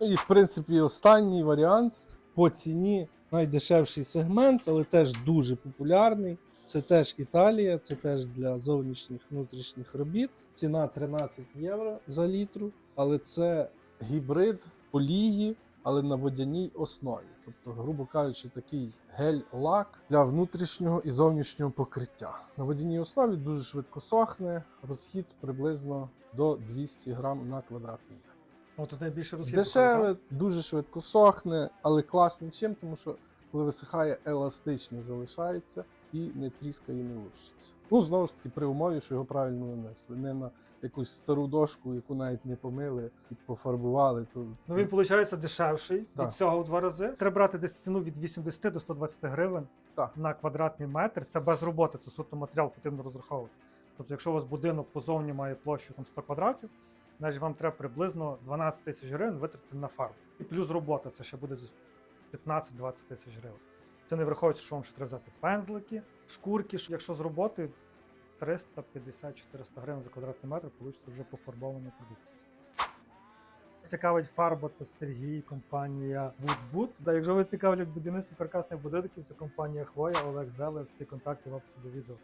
Ну і в принципі останній варіант по ціні найдешевший сегмент, але теж дуже популярний. Це теж Італія, це теж для зовнішніх внутрішніх робіт. Ціна 13 євро за літру, але це гібрид олії, але на водяній основі. Тобто, грубо кажучи, такий гель-лак для внутрішнього і зовнішнього покриття. На водяній основі дуже швидко сохне, розхід приблизно до 200 грам на квадратний. О, тут найбільше розхід. Дешеве, дуже швидко сохне, але класний чим, тому що коли висихає, еластично залишається і не тріскає, не лущиться. Ну, знову ж таки, при умові, що його правильно нанесли. Не на якусь стару дошку, яку навіть не помили і пофарбували. То Ну він виходить дешевший Так. від цього в два рази. Треба брати десь ціну від 80 до 120 гривень Так. на квадратний метр. Це без роботи, це суто матеріал потрібно розраховувати. Тобто, якщо у вас будинок позовні має площу там 100 квадратів, значить вам треба приблизно 12 тисяч гривень витратити на фарбу. І плюс робота, це ще буде 15-20 тисяч гривень. Це не враховується, що вам ще треба взяти пензлики, шкурки. Якщо з роботи 350-400 гривень за квадратний метр, вийде вже пофарбований продукт. Цікавить фарба, то Сергій, компанія Woodboot. Да, якщо ви цікавлять будівництво прекрасних будинків, то компанія Хвоя, Олег Зелес, всі контакти в описі до відео.